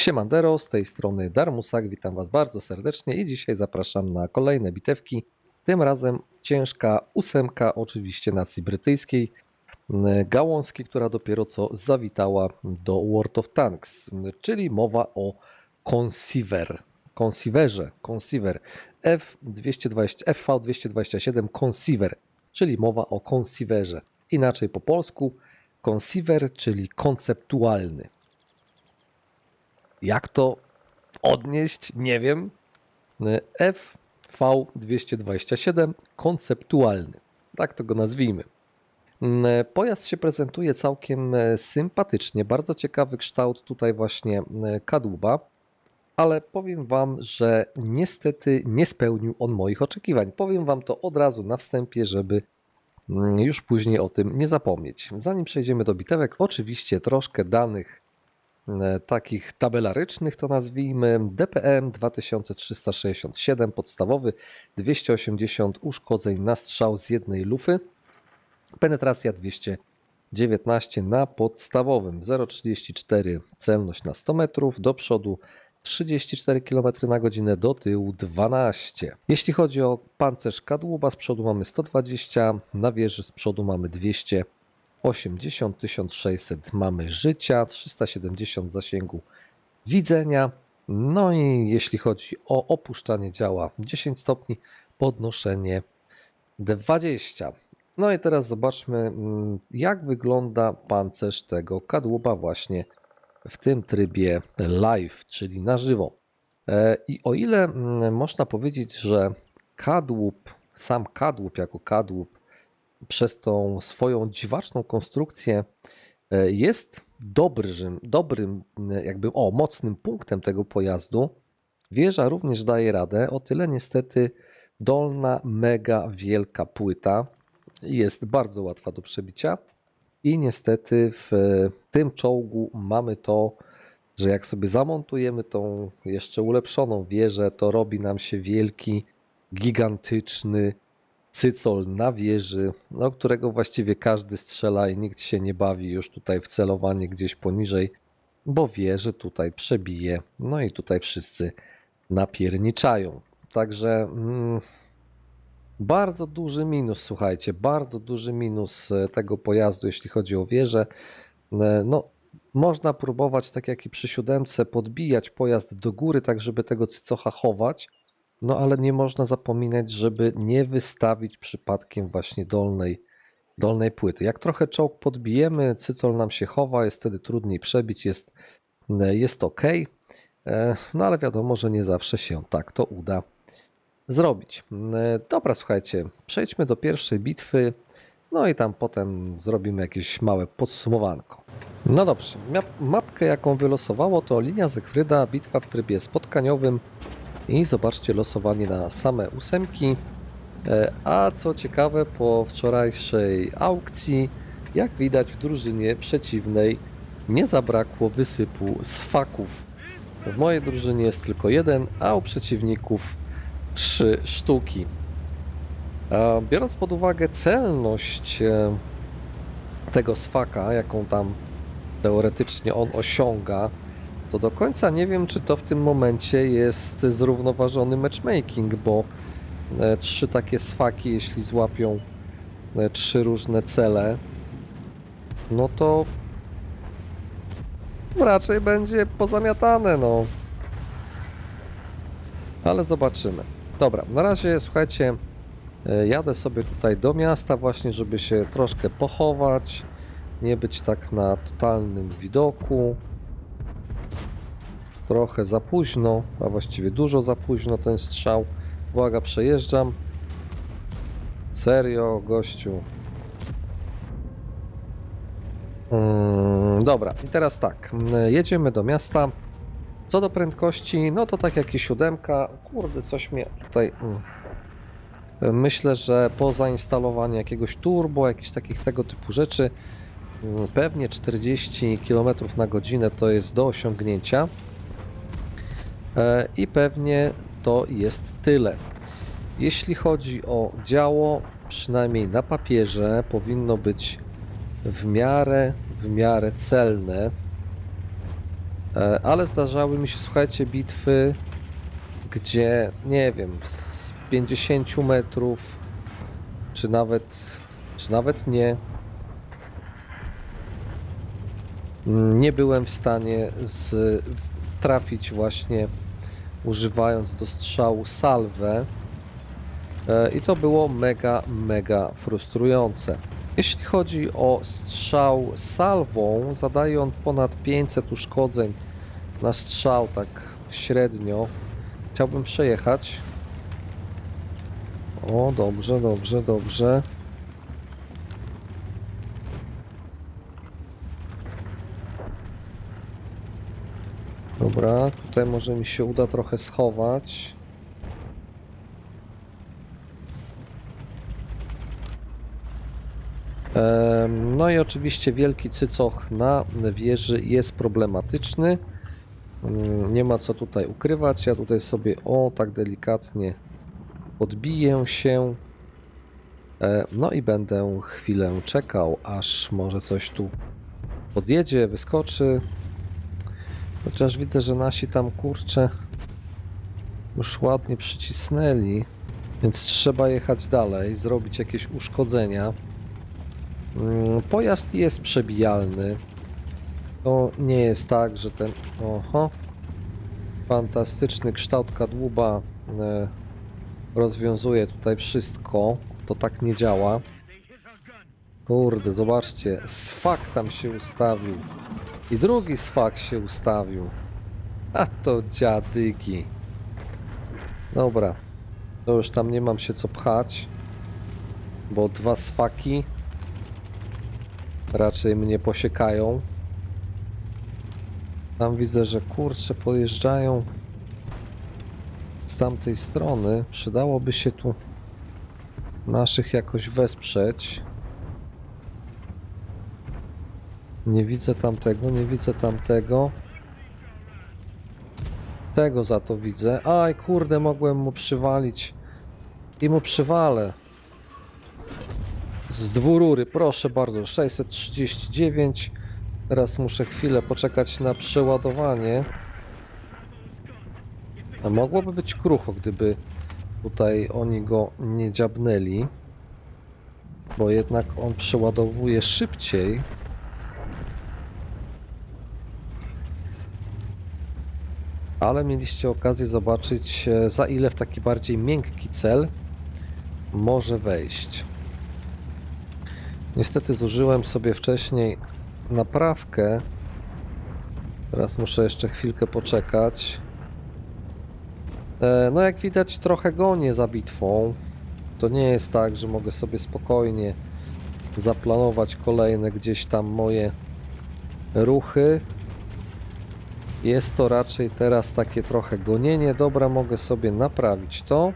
Siemandero, z tej strony Darmusak, witam Was bardzo serdecznie i dzisiaj zapraszam na kolejne bitewki. Tym razem ciężka ósemka, oczywiście nacji brytyjskiej, m, Gałązki, która dopiero co zawitała do World of Tanks, czyli mowa o Conceiver, Conceiverze, Conceiver F220, FV227 Conceiver, czyli mowa o Conceiverze. Inaczej po polsku Conceiver, czyli konceptualny. Jak to odnieść? Nie wiem. FV227 konceptualny. Tak to go nazwijmy. Mm, Pojazd się prezentuje całkiem e, sympatycznie. Bardzo ciekawy kształt tutaj właśnie e, kadłuba. Ale powiem Wam, że niestety nie spełnił on moich oczekiwań. Powiem Wam to od razu na wstępie, żeby mm, już później o tym nie zapomnieć. Zanim przejdziemy do bitewek, oczywiście troszkę danych takich tabelarycznych to nazwijmy. DPM 2367 podstawowy, 280 uszkodzeń na strzał z jednej lufy, penetracja 219 na podstawowym, 0,34 celność na 100 metrów, do przodu 34 km na godzinę, do tyłu 12. Jeśli chodzi o pancerz kadłuba, z przodu mamy 120, na wieży z przodu mamy 200. 80 1600 mamy życia, 370 zasięgu widzenia. No i jeśli chodzi o opuszczanie działa 10 stopni, podnoszenie 20. No i teraz zobaczmy, mm, jak wygląda pancerz tego kadłuba właśnie w tym trybie live, czyli na żywo. E, I o ile mm, można powiedzieć, że kadłub, sam kadłub jako kadłub przez tą swoją dziwaczną konstrukcję e, jest dobrym, dobrym m, jakby o, mocnym punktem tego pojazdu. Wieża również daje radę, o tyle niestety dolna, mega wielka płyta jest bardzo łatwa do przebicia i niestety w tym czołgu mamy to, że jak sobie zamontujemy tą jeszcze ulepszoną wieżę, to robi nam się wielki, gigantyczny cycol na wieży, no, którego właściwie każdy strzela i nikt się nie bawi już tutaj w celowanie gdzieś poniżej, bo wie, że tutaj przebije. No i tutaj wszyscy napierniczają. Także mm, bardzo duży minus, słuchajcie, bardzo duży minus e, tego pojazdu, jeśli chodzi o wieżę. E, No, można próbować, tak jak i przy siódemce, podbijać pojazd do góry, tak żeby tego cycocha chować, no ale nie można zapominać, żeby nie wystawić przypadkiem właśnie dolnej, dolnej płyty. Jak trochę czołg podbijemy, cycol nam się chowa, jest wtedy trudniej przebić, jest, e, jest ok. No ale wiadomo, że nie zawsze się tak to uda zrobić. E, Dobra, słuchajcie, przejdźmy do pierwszej bitwy, no i tam potem zrobimy jakieś małe podsumowanko. No dobrze, map- mapkę jaką wylosowało to linia Zygfryda, bitwa w trybie spotkaniowym i zobaczcie losowanie na same ósemki. E, A co ciekawe, po wczorajszej aukcji, jak widać w drużynie przeciwnej nie zabrakło wysypu z faków. W mojej drużynie jest tylko jeden, a u przeciwników trzy sztuki. E, Biorąc pod uwagę celność e, tego swaka, jaką tam teoretycznie on osiąga, to do końca nie wiem, czy to w tym momencie jest zrównoważony matchmaking, bo e, trzy takie swaki, jeśli złapią e, trzy różne cele, no to raczej będzie pozamiatane, no. Ale zobaczymy. Dobra, na razie słuchajcie, e, jadę sobie tutaj do miasta właśnie, żeby się troszkę pochować, nie być tak na totalnym widoku. Trochę za późno, a właściwie dużo za późno ten strzał. Uwaga, przejeżdżam. Serio, gościu. Mm, dobra, i teraz tak, mm, jedziemy do miasta. Co do prędkości, no to tak jak i siódemka. Kurde, coś mnie tutaj. mm. Myślę, że po zainstalowaniu jakiegoś turbo, jakichś takich tego typu rzeczy, pewnie 40 km na godzinę to jest do osiągnięcia. E, I pewnie to jest tyle. Jeśli chodzi o działo, przynajmniej na papierze, powinno być w miarę, w miarę celne. E, Ale zdarzały mi się, słuchajcie, bitwy, gdzie, nie wiem, z 50 metrów, czy nawet, czy nawet nie, nie byłem w stanie z, trafić właśnie używając do strzału salwę. E, I to było mega, mega frustrujące. Jeśli chodzi o strzał salwą, zadaje on ponad 500 uszkodzeń na strzał, tak średnio. Chciałbym przejechać. O, dobrze, dobrze, dobrze. Dobra, tutaj może mi się uda trochę schować. No i oczywiście wielki cycoch na wieży jest problematyczny. Mm, Nie ma co tutaj ukrywać. Ja tutaj sobie o tak delikatnie podbiję się. E, No i będę chwilę czekał, aż może coś tu podjedzie, wyskoczy. Chociaż widzę, że nasi tam kurcze już ładnie przycisnęli, więc trzeba jechać dalej, zrobić jakieś uszkodzenia. Mm, Pojazd jest przebijalny. To nie jest tak, że ten. Oho. Fantastyczny kształt kadłuba e, rozwiązuje tutaj wszystko. To tak nie działa. Kurde, zobaczcie. Swak tam się ustawił. I drugi swak się ustawił. A to dziadygi. Dobra. To już tam nie mam się co pchać. Bo dwa swaki raczej mnie posiekają. Tam widzę, że kurcze podjeżdżają z tamtej strony. Przydałoby się tu naszych jakoś wesprzeć. Nie widzę tamtego, nie widzę tamtego. Tego za to widzę. Aj, kurde, mogłem mu przywalić. I mu przywalę. Z dwurury, proszę bardzo, 639. Teraz muszę chwilę poczekać na przeładowanie. A mogłoby być krucho, gdyby tutaj oni go nie dziabnęli. Bo jednak on przeładowuje szybciej. Ale mieliście okazję zobaczyć, e, za ile w taki bardziej miękki cel może wejść. Niestety zużyłem sobie wcześniej naprawkę. Teraz muszę jeszcze chwilkę poczekać. E, No jak widać trochę gonię za bitwą. To nie jest tak, że mogę sobie spokojnie zaplanować kolejne gdzieś tam moje ruchy. Jest to raczej teraz takie trochę gonienie. Dobra, mogę sobie naprawić to.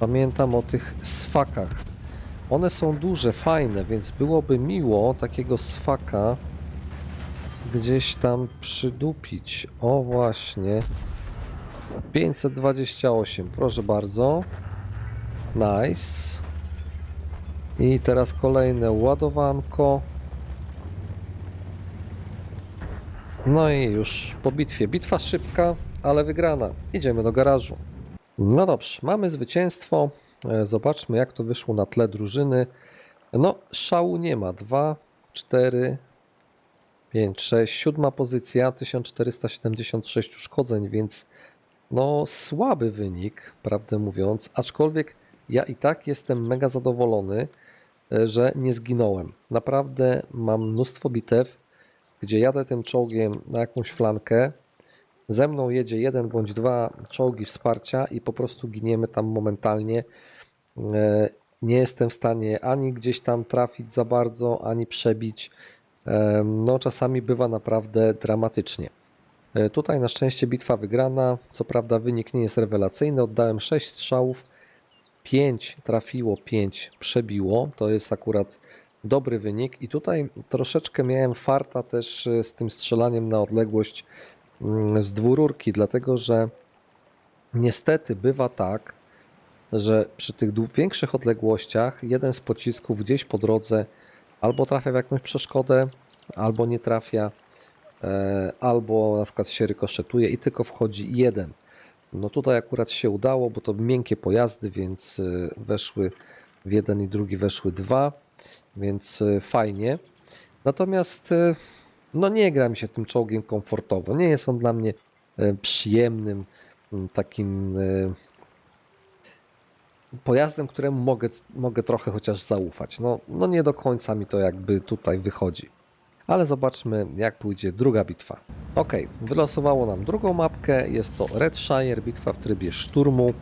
Pamiętam o tych swakach. One są duże, fajne, więc byłoby miło takiego swaka gdzieś tam przydupić. O właśnie. 528, proszę bardzo. Nice. I teraz kolejne ładowanko. No i już po bitwie. Bitwa szybka, ale wygrana. Idziemy do garażu. No dobrze, mamy zwycięstwo. E, Zobaczmy, jak to wyszło na tle drużyny. No, szału nie ma. 2, 4, 5, 6, siódma pozycja, 1476 uszkodzeń, więc no słaby wynik, prawdę mówiąc. Aczkolwiek ja i tak jestem mega zadowolony, e, że nie zginąłem. Naprawdę mam mnóstwo bitew, gdzie jadę tym czołgiem na jakąś flankę. Ze mną jedzie jeden bądź dwa czołgi wsparcia i po prostu giniemy tam momentalnie. E, Nie jestem w stanie ani gdzieś tam trafić za bardzo, ani przebić. E, No, czasami bywa naprawdę dramatycznie. E, Tutaj na szczęście bitwa wygrana. Co prawda wynik nie jest rewelacyjny. Oddałem 6 strzałów. 5 trafiło, 5 przebiło. To jest akurat dobry wynik. I tutaj troszeczkę miałem farta też e, z tym strzelaniem na odległość mm, z dwururki, dlatego że niestety bywa tak, że przy tych większych odległościach jeden z pocisków gdzieś po drodze albo trafia w jakąś przeszkodę, albo nie trafia. e, albo na przykład się rykoszetuje i tylko wchodzi jeden. No tutaj akurat się udało, bo to miękkie pojazdy, więc e, weszły w jeden i drugi weszły dwa, więc e, fajnie. Natomiast e, no nie gra mi się tym czołgiem komfortowo. Nie jest on dla mnie e, przyjemnym takim pojazdem, któremu mogę, mogę trochę chociaż zaufać. No, no nie do końca mi to jakby tutaj wychodzi. Ale zobaczmy, jak pójdzie druga bitwa. Ok, wylosowało nam drugą mapkę. Jest to Redshire, bitwa w trybie szturmu.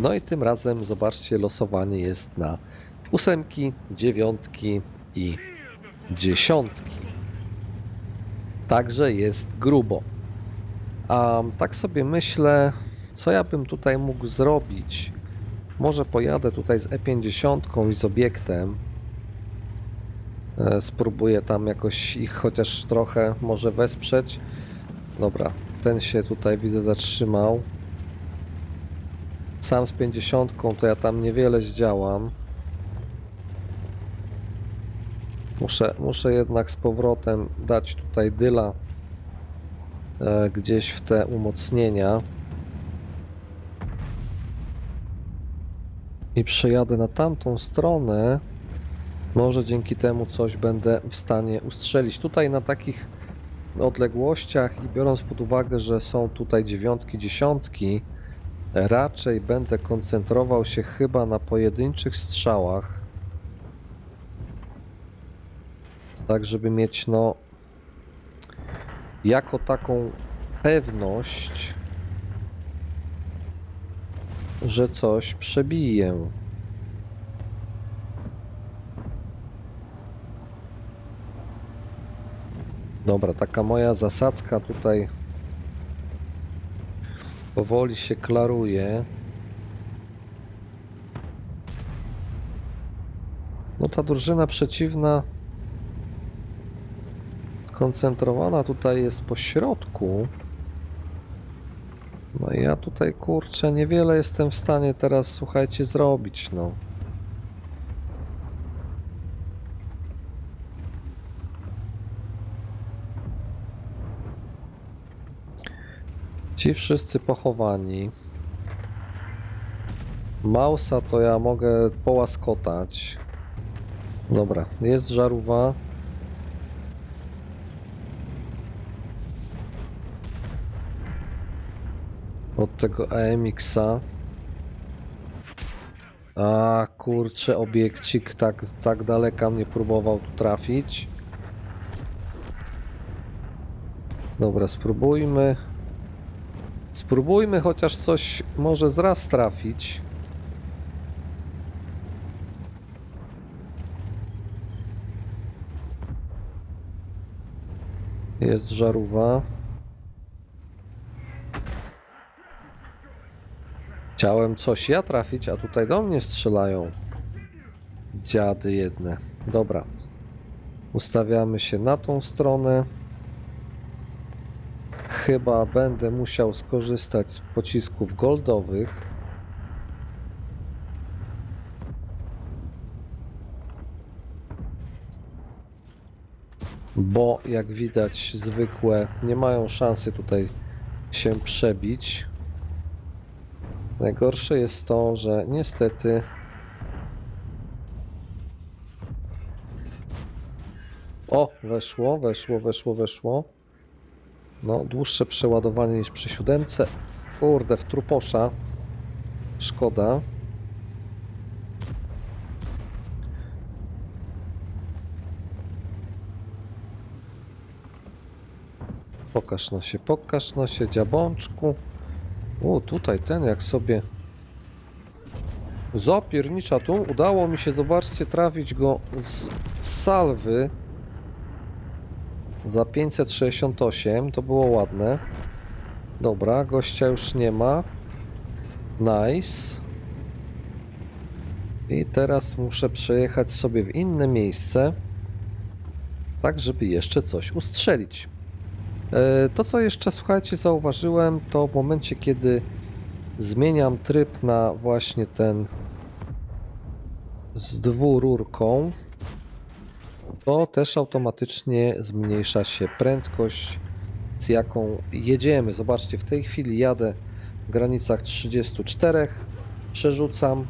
No i tym razem, zobaczcie, losowanie jest na ósemki, dziewiątki i dziesiątki. Także jest grubo. A tak sobie myślę, co ja bym tutaj mógł zrobić. Może pojadę tutaj z E50 i z obiektem. E, Spróbuję tam jakoś ich chociaż trochę może wesprzeć. Dobra, ten się tutaj widzę zatrzymał. Sam z 50 to ja tam niewiele zdziałam. Muszę, muszę jednak z powrotem dać tutaj dyla e, gdzieś w te umocnienia. I przejadę na tamtą stronę. Może dzięki temu coś będę w stanie ustrzelić. Tutaj na takich odległościach i biorąc pod uwagę, że są tutaj dziewiątki, dziesiątki, raczej będę koncentrował się chyba na pojedynczych strzałach. Tak, żeby mieć no jako taką pewność, że coś przebiję. Dobra, taka moja zasadzka tutaj powoli się klaruje. No ta drużyna przeciwna skoncentrowana tutaj jest po środku. No ja tutaj kurczę niewiele jestem w stanie teraz słuchajcie zrobić no. Ci wszyscy pochowani. Mausa to ja mogę połaskotać. Dobra, jest żarówa. Od tego AMX-a. A kurczę, obiekcik tak, tak daleka mnie próbował trafić. Dobra, spróbujmy. Spróbujmy chociaż coś może zraz trafić. Jest żarówa. Chciałem coś ja trafić, a tutaj do mnie strzelają. Dziady jedne. Dobra. Ustawiamy się na tą stronę. Chyba będę musiał skorzystać z pocisków goldowych. Bo jak widać zwykłe nie mają szansy tutaj się przebić. Najgorsze jest to, że niestety O, weszło, weszło, weszło, weszło. No, dłuższe przeładowanie niż przy siódemce. Kurde, w truposza. Szkoda. Pokaż no się, pokaż no się, dziabączku. O, tutaj ten jak sobie zapiernicza tu. Udało mi się, zobaczcie, trafić go z salwy za 568. To było ładne. Dobra, gościa już nie ma. Nice. I teraz muszę przejechać sobie w inne miejsce, tak żeby jeszcze coś ustrzelić. E, To, co jeszcze, słuchajcie, zauważyłem, to w momencie, kiedy zmieniam tryb na właśnie ten z dwururką, to też automatycznie zmniejsza się prędkość, z jaką jedziemy. Zobaczcie, w tej chwili jadę w granicach 34, przerzucam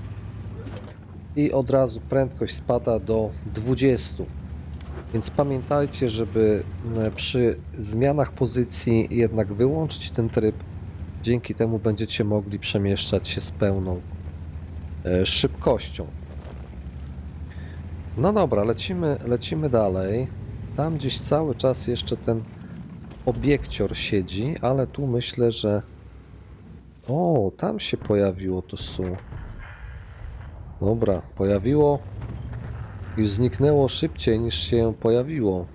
i od razu prędkość spada do 20. Więc pamiętajcie, żeby przy zmianach pozycji jednak wyłączyć ten tryb. Dzięki temu będziecie mogli przemieszczać się z pełną e, szybkością. No dobra, lecimy, lecimy dalej. Tam gdzieś cały czas jeszcze ten obiekcior siedzi, ale tu myślę, że. O, tam się pojawiło to su. Dobra, pojawiło i zniknęło szybciej niż się pojawiło.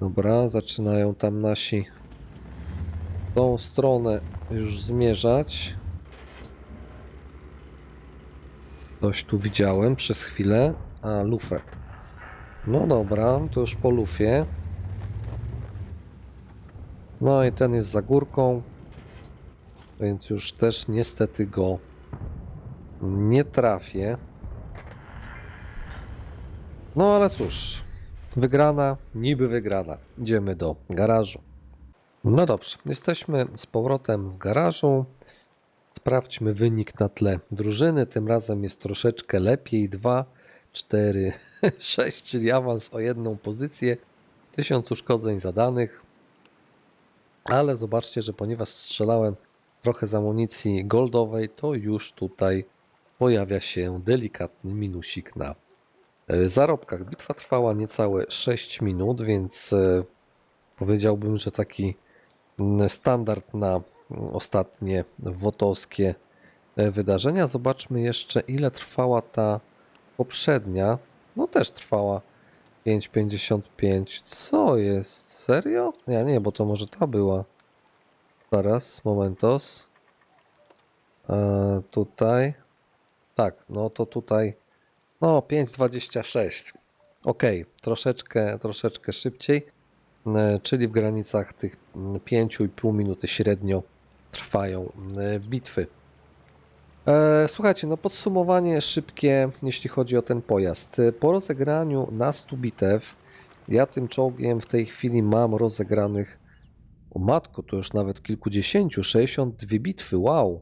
Dobra, zaczynają tam nasi tą stronę już zmierzać. Coś tu widziałem przez chwilę. A, lufę. No dobra, to już po lufie. No i ten jest za górką. Więc już też niestety go nie trafię. No ale cóż, wygrana, niby wygrana. Idziemy do garażu. No dobrze, jesteśmy z powrotem w garażu. Sprawdźmy wynik na tle drużyny. Tym razem jest troszeczkę lepiej. 2, 4, 6, czyli awans o jedną pozycję. 1000 uszkodzeń zadanych. Ale zobaczcie, że ponieważ strzelałem trochę z amunicji goldowej, to już tutaj pojawia się delikatny minusik na zarobkach. Bitwa trwała niecałe 6 minut, więc e, powiedziałbym, że taki standard na mm, ostatnie wotowskie e, wydarzenia. Zobaczmy jeszcze, ile trwała ta poprzednia. No też trwała 5,55. Co jest? Serio? Ja nie, bo to może ta była. Zaraz, momentos. E, tutaj. Tak, no to tutaj. No, 5,26. Ok, troszeczkę, troszeczkę szybciej, e, czyli w granicach tych mm, 5,5 minuty średnio trwają e, bitwy. E, Słuchajcie, no podsumowanie szybkie, jeśli chodzi o ten pojazd. Po rozegraniu na 100 bitew, ja tym czołgiem w tej chwili mam rozegranych, o matko, to już nawet kilkudziesięciu, 62 bitwy, wow.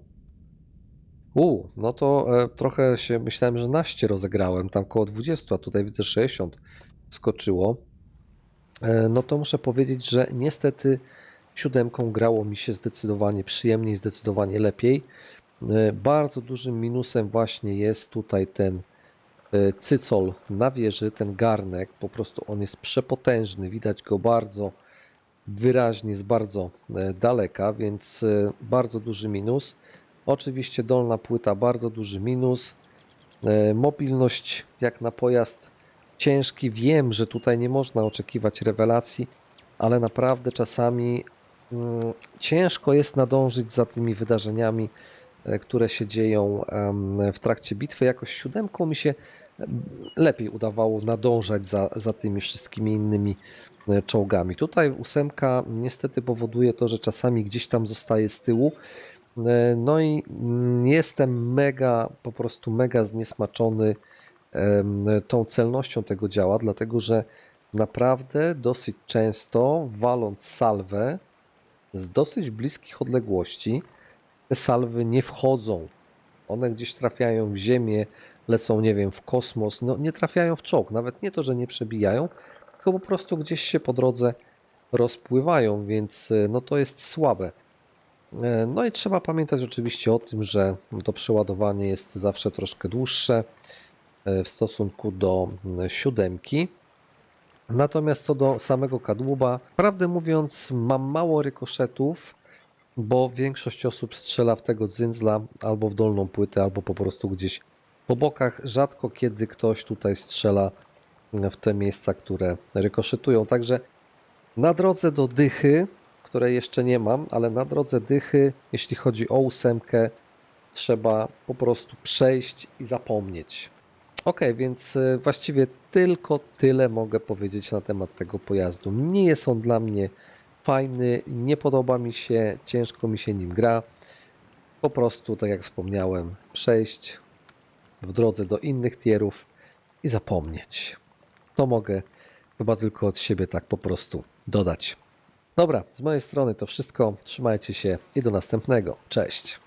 U, no to e, trochę się myślałem, że naście rozegrałem, tam koło 20, a tutaj widzę 60 skoczyło. E, no to muszę powiedzieć, że niestety siódemką grało mi się zdecydowanie przyjemniej, zdecydowanie lepiej. E, Bardzo dużym minusem właśnie jest tutaj ten e, cycol na wieży, ten garnek. Po prostu on jest przepotężny, widać go bardzo wyraźnie z bardzo e, daleka, więc e, bardzo duży minus. Oczywiście dolna płyta bardzo duży minus. E, Mobilność jak na pojazd ciężki. Wiem, że tutaj nie można oczekiwać rewelacji, ale naprawdę czasami mm, ciężko jest nadążyć za tymi wydarzeniami, e, które się dzieją w trakcie bitwy. Jakoś siódemką mi się lepiej udawało nadążać za, za tymi wszystkimi innymi e, czołgami. Tutaj ósemka niestety powoduje to, że czasami gdzieś tam zostaje z tyłu. E, No i mm, jestem mega, po prostu mega zniesmaczony tą celnością tego działa, dlatego że naprawdę dosyć często waląc salwę z dosyć bliskich odległości, te salwy nie wchodzą. One gdzieś trafiają w ziemię, lecą, nie wiem, w kosmos, no nie trafiają w czołg. Nawet nie to, że nie przebijają, tylko po prostu gdzieś się po drodze rozpływają, więc e, no to jest słabe. E, No i trzeba pamiętać oczywiście o tym, że to przeładowanie jest zawsze troszkę dłuższe e, w stosunku do siódemki. Natomiast co do samego kadłuba, prawdę mówiąc, mam mało rykoszetów, bo większość osób strzela w tego dzyndzla albo w dolną płytę, albo po prostu gdzieś po bokach. Rzadko kiedy ktoś tutaj strzela w te miejsca, które rykoszetują. Także na drodze do dychy, której jeszcze nie mam, ale na drodze dychy, jeśli chodzi o ósemkę, trzeba po prostu przejść i zapomnieć. Ok, więc y, właściwie tylko tyle mogę powiedzieć na temat tego pojazdu. Nie jest on dla mnie fajny, nie podoba mi się, ciężko mi się nim gra. Po prostu, tak jak wspomniałem, przejść w drodze do innych tierów i zapomnieć. To mogę chyba tylko od siebie tak po prostu dodać. Dobra, z mojej strony to wszystko. Trzymajcie się i do następnego. Cześć.